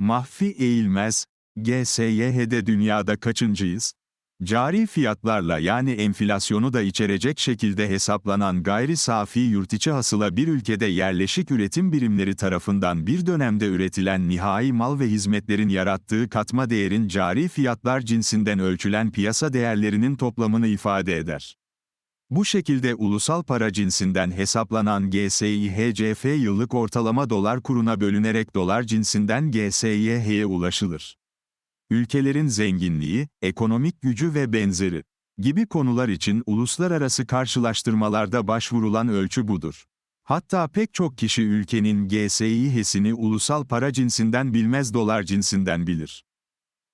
Mahfi Eğilmez, GSYH'de dünyada kaçıncıyız? Cari fiyatlarla yani enflasyonu da içerecek şekilde hesaplanan gayri safi yurtiçi hasıla bir ülkede yerleşik üretim birimleri tarafından bir dönemde üretilen nihai mal ve hizmetlerin yarattığı katma değerin cari fiyatlar cinsinden ölçülen piyasa değerlerinin toplamını ifade eder. Bu şekilde ulusal para cinsinden hesaplanan GSİHCF yıllık ortalama dolar kuruna bölünerek dolar cinsinden GSYH'ye ulaşılır. Ülkelerin zenginliği, ekonomik gücü ve benzeri gibi konular için uluslararası karşılaştırmalarda başvurulan ölçü budur. Hatta pek çok kişi ülkenin GSİH'sini ulusal para cinsinden bilmez dolar cinsinden bilir.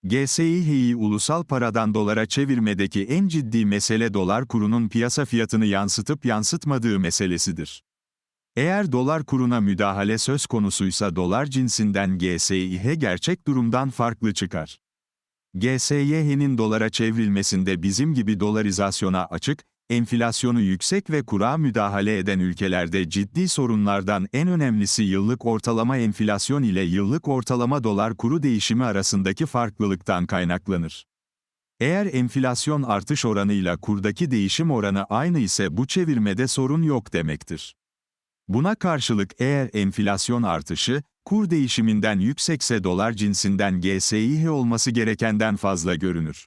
GSİH'yi ulusal paradan dolara çevirmedeki en ciddi mesele dolar kurunun piyasa fiyatını yansıtıp yansıtmadığı meselesidir. Eğer dolar kuruna müdahale söz konusuysa dolar cinsinden GSİH gerçek durumdan farklı çıkar. GSYH'nin dolara çevrilmesinde bizim gibi dolarizasyona açık, enflasyonu yüksek ve kura müdahale eden ülkelerde ciddi sorunlardan en önemlisi yıllık ortalama enflasyon ile yıllık ortalama dolar kuru değişimi arasındaki farklılıktan kaynaklanır. Eğer enflasyon artış oranıyla kurdaki değişim oranı aynı ise bu çevirmede sorun yok demektir. Buna karşılık eğer enflasyon artışı, kur değişiminden yüksekse dolar cinsinden GSİH olması gerekenden fazla görünür.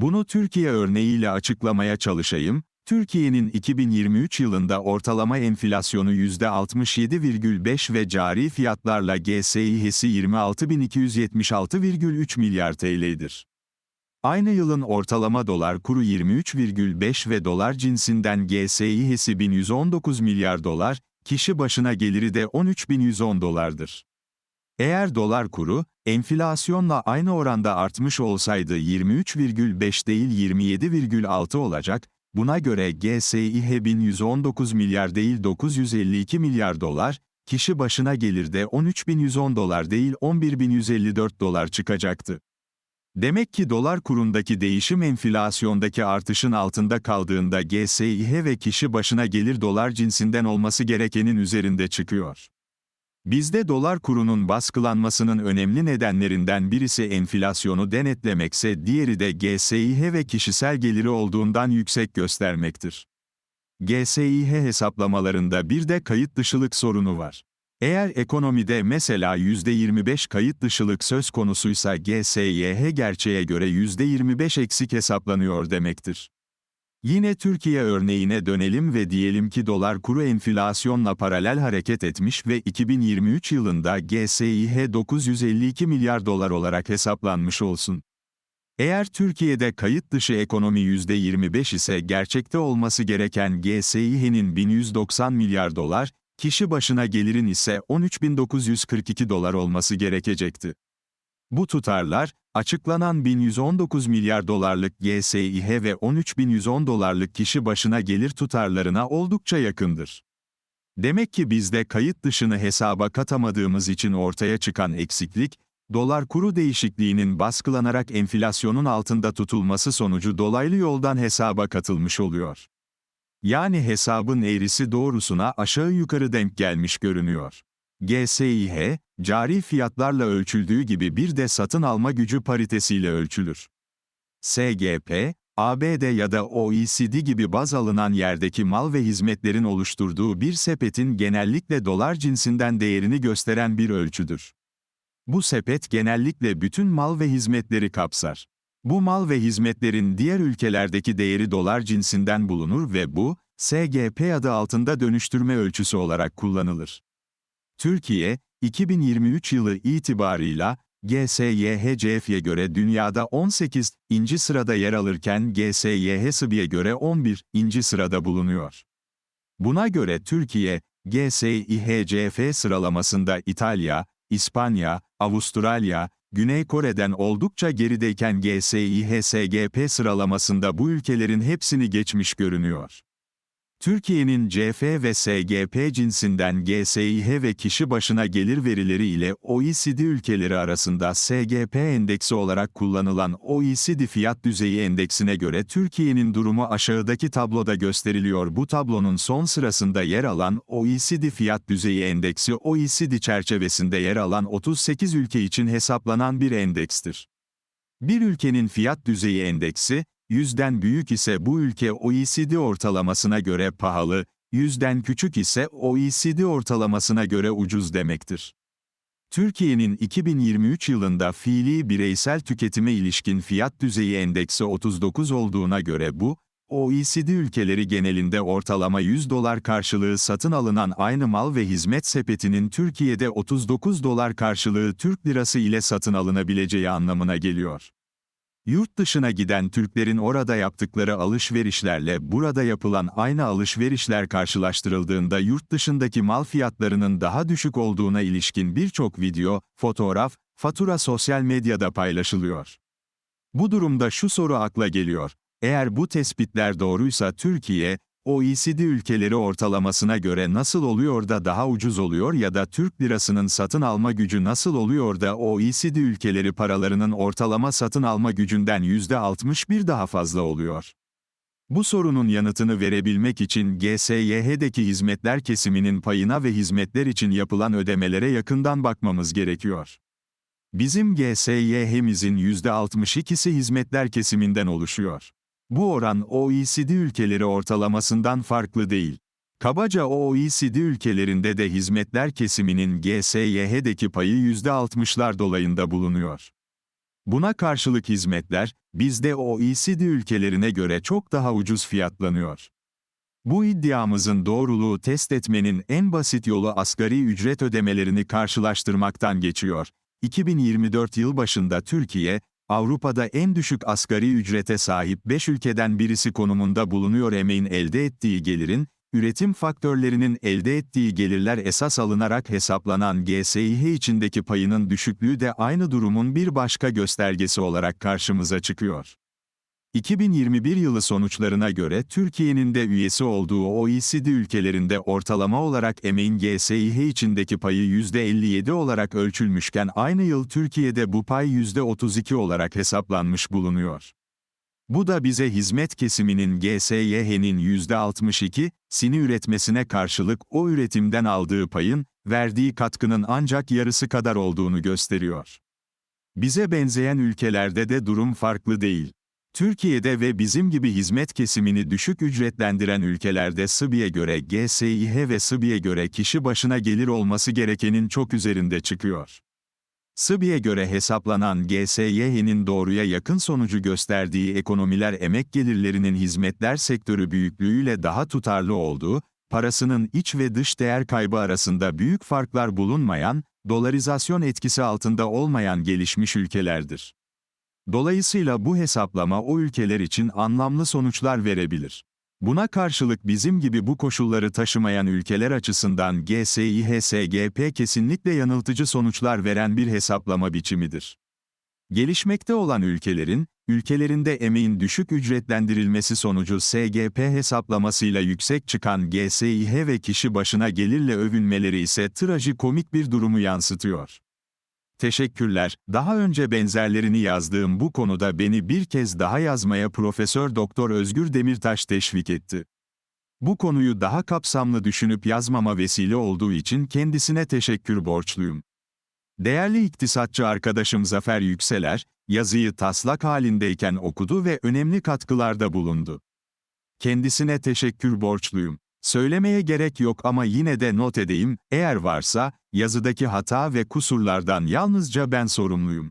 Bunu Türkiye örneğiyle açıklamaya çalışayım. Türkiye'nin 2023 yılında ortalama enflasyonu %67,5 ve cari fiyatlarla GSİH'si 26.276,3 milyar TL'dir. Aynı yılın ortalama dolar kuru 23,5 ve dolar cinsinden GSİH'si 1119 milyar dolar, kişi başına geliri de 13.110 dolardır. Eğer dolar kuru, enflasyonla aynı oranda artmış olsaydı 23,5 değil 27,6 olacak, buna göre GSİH 1119 milyar değil 952 milyar dolar, kişi başına gelirde 13.110 dolar değil 11.154 dolar çıkacaktı. Demek ki dolar kurundaki değişim enflasyondaki artışın altında kaldığında GSİH ve kişi başına gelir dolar cinsinden olması gerekenin üzerinde çıkıyor. Bizde dolar kurunun baskılanmasının önemli nedenlerinden birisi enflasyonu denetlemekse diğeri de GSİH ve kişisel geliri olduğundan yüksek göstermektir. GSİH hesaplamalarında bir de kayıt dışılık sorunu var. Eğer ekonomide mesela %25 kayıt dışılık söz konusuysa GSYH gerçeğe göre %25 eksik hesaplanıyor demektir. Yine Türkiye örneğine dönelim ve diyelim ki dolar kuru enflasyonla paralel hareket etmiş ve 2023 yılında GSİH 952 milyar dolar olarak hesaplanmış olsun. Eğer Türkiye'de kayıt dışı ekonomi %25 ise gerçekte olması gereken GSİH'nin 1190 milyar dolar, kişi başına gelirin ise 13.942 dolar olması gerekecekti. Bu tutarlar, açıklanan 1119 milyar dolarlık GSİH ve 13.110 dolarlık kişi başına gelir tutarlarına oldukça yakındır. Demek ki bizde kayıt dışını hesaba katamadığımız için ortaya çıkan eksiklik, dolar kuru değişikliğinin baskılanarak enflasyonun altında tutulması sonucu dolaylı yoldan hesaba katılmış oluyor. Yani hesabın eğrisi doğrusuna aşağı yukarı denk gelmiş görünüyor. GSİH, cari fiyatlarla ölçüldüğü gibi bir de satın alma gücü paritesiyle ölçülür. SGP, ABD ya da OECD gibi baz alınan yerdeki mal ve hizmetlerin oluşturduğu bir sepetin genellikle dolar cinsinden değerini gösteren bir ölçüdür. Bu sepet genellikle bütün mal ve hizmetleri kapsar. Bu mal ve hizmetlerin diğer ülkelerdeki değeri dolar cinsinden bulunur ve bu, SGP adı altında dönüştürme ölçüsü olarak kullanılır. Türkiye, 2023 yılı itibarıyla, GSYHCF'ye göre dünyada 18. inci sırada yer alırken GSYHSB'ye göre 11. inci sırada bulunuyor. Buna göre Türkiye, GSİHCF sıralamasında İtalya, İspanya, Avustralya, Güney Kore'den oldukça gerideyken GSİH-SGP sıralamasında bu ülkelerin hepsini geçmiş görünüyor. Türkiye'nin CF ve SGP cinsinden GSİH ve kişi başına gelir verileri ile OECD ülkeleri arasında SGP endeksi olarak kullanılan OECD fiyat düzeyi endeksine göre Türkiye'nin durumu aşağıdaki tabloda gösteriliyor. Bu tablonun son sırasında yer alan OECD fiyat düzeyi endeksi OECD çerçevesinde yer alan 38 ülke için hesaplanan bir endekstir. Bir ülkenin fiyat düzeyi endeksi, yüzden büyük ise bu ülke OECD ortalamasına göre pahalı, yüzden küçük ise OECD ortalamasına göre ucuz demektir. Türkiye'nin 2023 yılında fiili bireysel tüketime ilişkin fiyat düzeyi endeksi 39 olduğuna göre bu, OECD ülkeleri genelinde ortalama 100 dolar karşılığı satın alınan aynı mal ve hizmet sepetinin Türkiye'de 39 dolar karşılığı Türk lirası ile satın alınabileceği anlamına geliyor. Yurt dışına giden Türklerin orada yaptıkları alışverişlerle burada yapılan aynı alışverişler karşılaştırıldığında yurt dışındaki mal fiyatlarının daha düşük olduğuna ilişkin birçok video, fotoğraf, fatura sosyal medyada paylaşılıyor. Bu durumda şu soru akla geliyor. Eğer bu tespitler doğruysa Türkiye, OECD ülkeleri ortalamasına göre nasıl oluyor da daha ucuz oluyor ya da Türk lirasının satın alma gücü nasıl oluyor da OECD ülkeleri paralarının ortalama satın alma gücünden %61 daha fazla oluyor? Bu sorunun yanıtını verebilmek için GSYH'deki hizmetler kesiminin payına ve hizmetler için yapılan ödemelere yakından bakmamız gerekiyor. Bizim GSYH'mizin %62'si hizmetler kesiminden oluşuyor. Bu oran OECD ülkeleri ortalamasından farklı değil. Kabaca OECD ülkelerinde de hizmetler kesiminin GSYH'deki payı %60'lar dolayında bulunuyor. Buna karşılık hizmetler, bizde OECD ülkelerine göre çok daha ucuz fiyatlanıyor. Bu iddiamızın doğruluğu test etmenin en basit yolu asgari ücret ödemelerini karşılaştırmaktan geçiyor. 2024 yıl başında Türkiye, Avrupa'da en düşük asgari ücrete sahip 5 ülkeden birisi konumunda bulunuyor emeğin elde ettiği gelirin, üretim faktörlerinin elde ettiği gelirler esas alınarak hesaplanan GSİH içindeki payının düşüklüğü de aynı durumun bir başka göstergesi olarak karşımıza çıkıyor. 2021 yılı sonuçlarına göre Türkiye'nin de üyesi olduğu OECD ülkelerinde ortalama olarak emeğin GSİH içindeki payı %57 olarak ölçülmüşken aynı yıl Türkiye'de bu pay %32 olarak hesaplanmış bulunuyor. Bu da bize hizmet kesiminin GSYH'nin %62, sini üretmesine karşılık o üretimden aldığı payın, verdiği katkının ancak yarısı kadar olduğunu gösteriyor. Bize benzeyen ülkelerde de durum farklı değil. Türkiye'de ve bizim gibi hizmet kesimini düşük ücretlendiren ülkelerde SİBİ'ye göre GSİH ve SİBİ'ye göre kişi başına gelir olması gerekenin çok üzerinde çıkıyor. SİBİ'ye göre hesaplanan GSYH'nin doğruya yakın sonucu gösterdiği ekonomiler emek gelirlerinin hizmetler sektörü büyüklüğüyle daha tutarlı olduğu, parasının iç ve dış değer kaybı arasında büyük farklar bulunmayan, dolarizasyon etkisi altında olmayan gelişmiş ülkelerdir. Dolayısıyla bu hesaplama o ülkeler için anlamlı sonuçlar verebilir. Buna karşılık bizim gibi bu koşulları taşımayan ülkeler açısından GSİH-SGP kesinlikle yanıltıcı sonuçlar veren bir hesaplama biçimidir. Gelişmekte olan ülkelerin, ülkelerinde emeğin düşük ücretlendirilmesi sonucu SGP hesaplamasıyla yüksek çıkan GSİH ve kişi başına gelirle övünmeleri ise trajikomik bir durumu yansıtıyor. Teşekkürler. Daha önce benzerlerini yazdığım bu konuda beni bir kez daha yazmaya Profesör Doktor Özgür Demirtaş teşvik etti. Bu konuyu daha kapsamlı düşünüp yazmama vesile olduğu için kendisine teşekkür borçluyum. Değerli iktisatçı arkadaşım Zafer Yükseler, yazıyı taslak halindeyken okudu ve önemli katkılarda bulundu. Kendisine teşekkür borçluyum. Söylemeye gerek yok ama yine de not edeyim, eğer varsa, yazıdaki hata ve kusurlardan yalnızca ben sorumluyum.